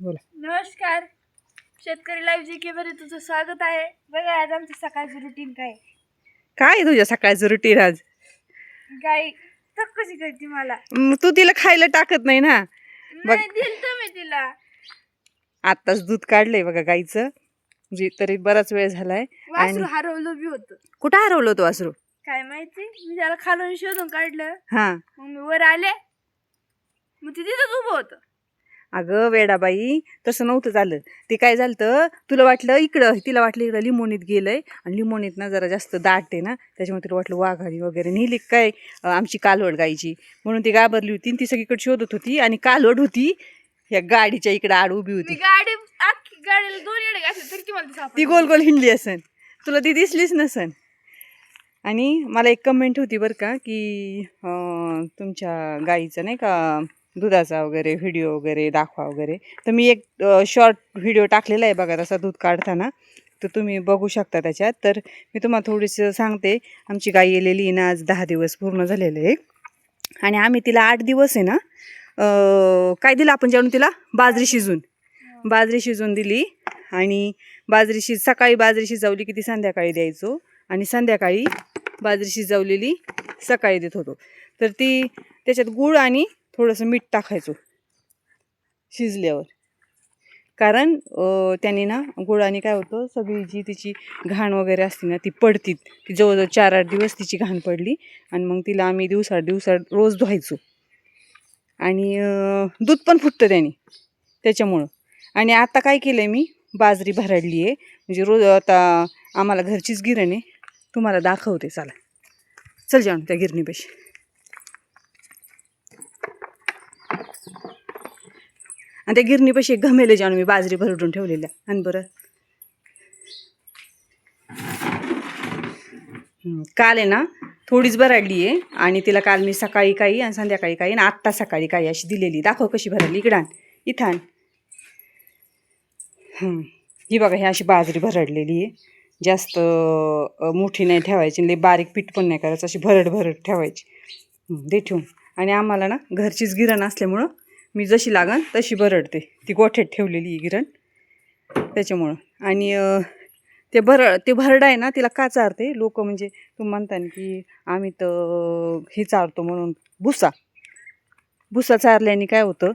बोला. नमस्कार. शेतकरी लाईव्ह जी के मध्ये तुझं स्वागत आहे. बघा आज आमचं सकाळचं रुटीन काय. काय आहे तुझ्या सकाळचं रुटीन आज? तर कशी करते मला? तू तिला खायला टाकत नाही ना? बघ. नाही मी तिला. आत्ताच दूध काढलंय बघा गाईचं. म्हणजे तरी बराच वेळ झालाय. वासरू आणि- हरवलं बी होतं. कुठं हरवलं होतं वासरू? काय माहिती? मी त्याला खालून शोधून काढलं. हा. मग मी वर आले. मग ते तिथंच उभं होतं. अगं वेडाबाई तसं नव्हतं झालं. ते काय झालं तुला वाटलं इकडं तिला वाटलं इकडं लिमोनीत गेलंय आणि लिमोनीत ना जरा जास्त दाट आहे ना त्याच्यामुळे तिला वाटलं वाघारी वगैरे नेली काय आमची कालवड गायची. म्हणून ती घाबरली होती आणि ती सगळीकडे शोधत होती आणि कालवड होती या गाडीच्या इकडे आड उभी होती. गाडी गाडीला दोन तरी ती. गोल गोल हिंडली असन. तुला ती दिसलीच नसन. आणि मला एक कमेंट होती बरं का की तुमच्या गाईचं नाही का दुधाचा वगैरे व्हिडिओ वगैरे दाखवा वगैरे. तर मी एक शॉर्ट व्हिडिओ टाकलेला आहे बघा तसा दूध काढताना. तर तुम्ही बघू शकता त्याच्यात. तर मी तुम्हाला थोडीसं सांगते. आमची गाई येलेली आहे ना आज दहा दिवस पूर्ण झालेले आहे. आणि आम्ही तिला आठ दिवस आहे ना काय दिलं आपण जेवण तिला? बाजरी शिजून. बाजरी शिजवून दिली. आणि बाजरी शिज सकाळी बाजरी शिजवली की ती संध्याकाळी द्यायचो. आणि संध्याकाळी बाजरी शिजवलेली सकाळी देत होतो. तर ती त्याच्यात गूळ आणि थोडंसं मीठ टाकायचो शिजल्यावर. कारण त्याने ना गुळाने काय होतं सगळी जी तिची घाण वगैरे असते ना ती पडती ती जवळजवळ चार आठ दिवस तिची घाण पडली आणि मग तिला आम्ही दिवसा दिवसा रोज धुवायचो. आणि दूध पण फुटतं त्याने त्याच्यामुळं. आणि आता काय केलं आहे मी बाजरी भरडली आहे. म्हणजे रोज आता आम्हाला घरचीच गिरण आहे. तुम्हाला दाखवते चला. चल जाणू त्या गिरणीपाशी. आणि त्या गिरणीपाशी एक घमेले जाऊन मी बाजरी भरडून ठेवलेल्या. आणि बरं. काल आहे ना थोडीच भराडली आहे आणि तिला काल मी सकाळी काही आणि संध्याकाळी काही आणि आत्ता सकाळी काही अशी दिलेली. दाखव कशी भरडली. इकडान इथान ही बघा ही अशी बाजरी भरडलेली आहे. जास्त मोठी नाही ठेवायची आणि लई बारीक पीठ पण नाही करायचं अशी भरड भरड ठेवायची. दे ठेवून. आणि आम्हाला ना घरचीच गिरण असल्यामुळं मी जशी लागन तशी बरडते ती गोठ्यात ठेवलेली आहे गिरण. त्याच्यामुळं. आणि ते भर ते भरड आहे ना तिला का चारते लोक म्हणजे तुम्ही म्हणता की आम्ही तर हे चारतो म्हणून. भुसा. भुसा चारल्याने काय होतं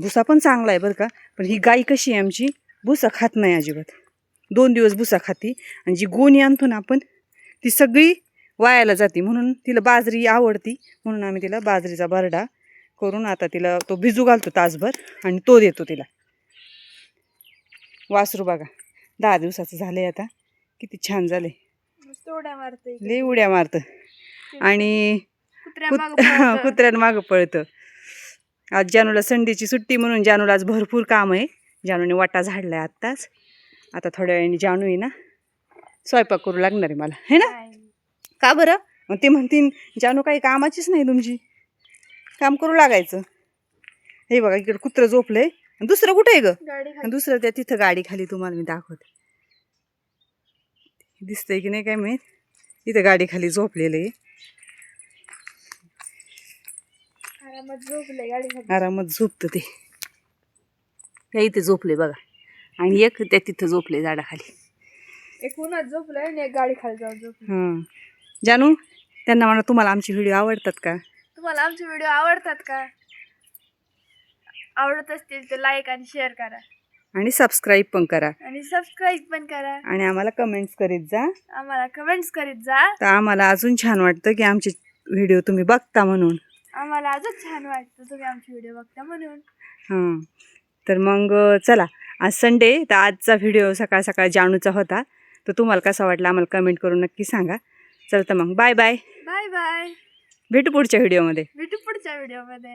भुसा पण चांगला आहे बरं का. पण ही गाई कशी आहे आमची भुसा खात नाही अजिबात. दोन दिवस भुसा खाती. आणि जी गोणी आणतो ना आपण ती सगळी वायाला जाते. म्हणून तिला बाजरी आवडती. म्हणून आम्ही तिला बाजरीचा भरडा करून आता तिला तो भिजू घालतो तासभर आणि तो देतो तिला. वासरू बघा दहा दिवसाचं झालंय आता. किती छान झाले नुसतं उड्या मारते लई उड्या मारतं. आणि. कुत्र्यानं मागं पळतं. आज जानूला संडेची सुट्टी म्हणून जानूला आज भरपूर काम आहे. जानूने वाटा झाडलाय आत्ताच. आता थोड्या वेळाने जानू आहे ना स्वयंपाक करू लागणार आहे मला. है ना. का बरं? मग ते म्हणतील जानू काही कामाचीच नाही तुमची. काम करू लागायचं. हे बघा इकडे कुत्रं झोपलंय. दुसरं कुठे आहे ग? दुसरं त्या तिथं गाडी खाली तुम्हाला मी दाखवते. दिसतंय की नाही काय माहीत? इथं गाडी खाली झोपलेलं आहे. आरामात झोपतं ते. त्या इथे झोपले बघा. आणि एक त्या तिथं झोपले झाडाखाली एक उन्हात झोपलंय आणि एक गाडी खाली जाऊन झोपलं हां जानू त्यांना म्हणा तुम्हाला आमचे व्हिडिओ आवडतात का? तुम्हाला आमचे व्हिडिओ आवडतात का? आवडत असतील तर लाईक आणि शेअर करा. आणि सबस्क्राईब पण करा. आणि सबस्क्राईब पण करा. आणि आम्हाला कमेंट्स करीत जा. आम्हाला कमेंट्स करीत जा. तर आम्हाला अजून छान वाटतं की आमचे व्हिडिओ तुम्ही बघता म्हणून. आम्हाला अजून छान वाटतं तुम्ही आमचे व्हिडिओ बघता म्हणून. हां. तर मग चला. आज संडे तर आजचा व्हिडिओ सकाळ सकाळ जानूचा होता. तर तुम्हाला कसा वाटला आम्हाला कमेंट करून नक्की सांगा. चल तर मग बाय बाय बाय बाय भेटू पुढच्या व्हिडिओमध्ये. भेटू पुढच्या व्हिडिओमध्ये.